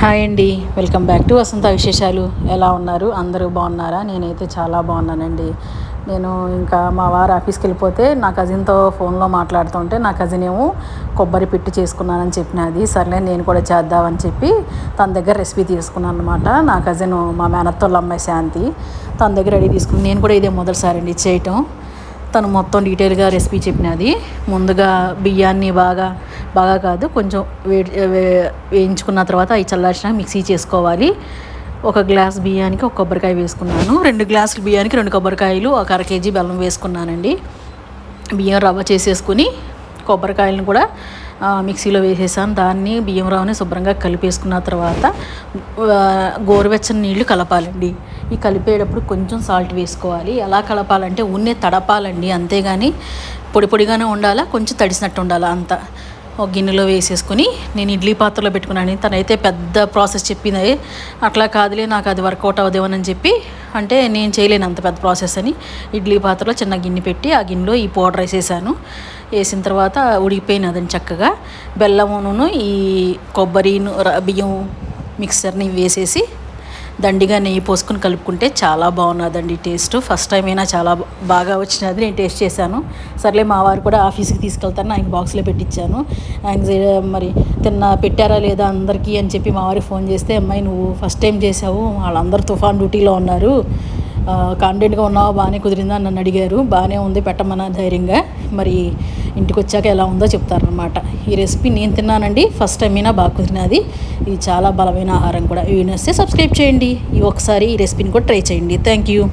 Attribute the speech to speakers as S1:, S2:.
S1: Hi అండి. Welcome back to వసంత విశేషాలు. ఎలా ఉన్నారు? అందరూ బాగున్నారా? నేనైతే చాలా బాగున్నానండి. నేను ఇంకా మా వారు ఆఫీస్కి వెళ్ళిపోతే నా కజిన్తో ఫోన్లో మాట్లాడుతుంటే నా కజిన్ ఏమో కొబ్బరి పిట్టు చేసుకున్నానని చెప్పినది. సర్లే నేను కూడా చేద్దామని చెప్పి తన దగ్గర రెసిపీ తీసుకున్నాను అనమాట నా కజిన్ మా మేనత్తోళ్ళ అమ్మాయి శాంతి తన దగ్గర రెడీ తీసుకుని నేను కూడా ఇదే మొదటిసారి అండి చేయటం. తను మొత్తం డీటెయిల్గా రెసిపీ చెప్పినది. ముందుగా బియ్యాన్ని బాగా బాగా కాదు. కొంచెం వేడి వే- వేయించుకున్న తర్వాత అవి చల్లార్చిన మిక్సీ చేసుకోవాలి. ఒక గ్లాస్ బియ్యానికి ఒక కొబ్బరికాయ వేసుకున్నాను. రెండు గ్లాసులు బియ్యానికి రెండు కొబ్బరికాయలు ఒక అర కేజీ బెల్లం వేసుకున్నానండి. బియ్యం రవ్వ చేసేసుకుని కొబ్బరికాయలను కూడా మిక్సీలో వేసేసాను. దాన్ని బియ్యం రవ్వని శుభ్రంగా కలిపేసుకున్న తర్వాత గోరువెచ్చని నీళ్ళు కలపాలండి. ఈ కలిపేటప్పుడు కొంచెం సాల్ట్ వేసుకోవాలి. ఎలా కలపాలంటే ఉన్నే తడపాలండి అంతేగాని పొడి పొడిగానే ఉండాలా కొంచెం తడిసినట్టు ఉండాలా అంత. ఒక గిన్నెలో వేసేసుకుని నేను ఇడ్లీ పాత్రలో పెట్టుకున్నాను. తనైతే పెద్ద ప్రాసెస్ చెప్పింది. అట్లా కాదులే నాకు అది వర్కౌట్ అవదేమోనని చెప్పి అంటే నేను చేయలేను అంత పెద్ద ప్రాసెస్ అని. ఇడ్లీ పాత్రలో చిన్న గిన్నె పెట్టి ఆ గిన్నెలో ఈ పౌడర్ వేసేసాను. వేసిన తర్వాత ఉడికిపోయినదని చక్కగా. బెల్లమును ఈ కొబ్బరి బియ్యం మిక్సర్ని వేసేసి దండిగా నెయ్యి పోసుకొని కలుపుకుంటే చాలా బాగున్నదండి టేస్ట్. ఫస్ట్ టైం అయినా చాలా బాగా వచ్చినది. నేను టేస్ట్ చేశాను. సర్లే మా వారు కూడా ఆఫీస్కి తీసుకెళ్తాను ఆయన బాక్స్లో పెట్టించాను ఆయన మరి తిన్న పెట్టారా లేదా అందరికీ అని చెప్పి మా వారికి ఫోన్ చేస్తే అమ్మాయి నువ్వు ఫస్ట్ టైం చేసావు వాళ్ళందరూ తుఫాన్ డ్యూటీలో ఉన్నారు. కాన్ఫిడెంట్గా ఉన్నావా? బాగానే కుదిరిందా? నన్ను అడిగారు. బాగానే ఉంది పెట్టమన్నా ధైర్యంగా. మరి ఇంటికి వచ్చాక ఎలా ఉందో చెప్తారనమాట ఈ రెసిపీ నేను తిన్నానండి. ఫస్ట్ టైం అయినా బాగా కుదిరినది. ఇది చాలా బలమైన ఆహారం కూడా. ఇవి నచ్చితే సబ్స్క్రైబ్ చేయండి. ఈ ఒకసారి ఈ రెసిపీని కూడా ట్రై చేయండి. Thank you.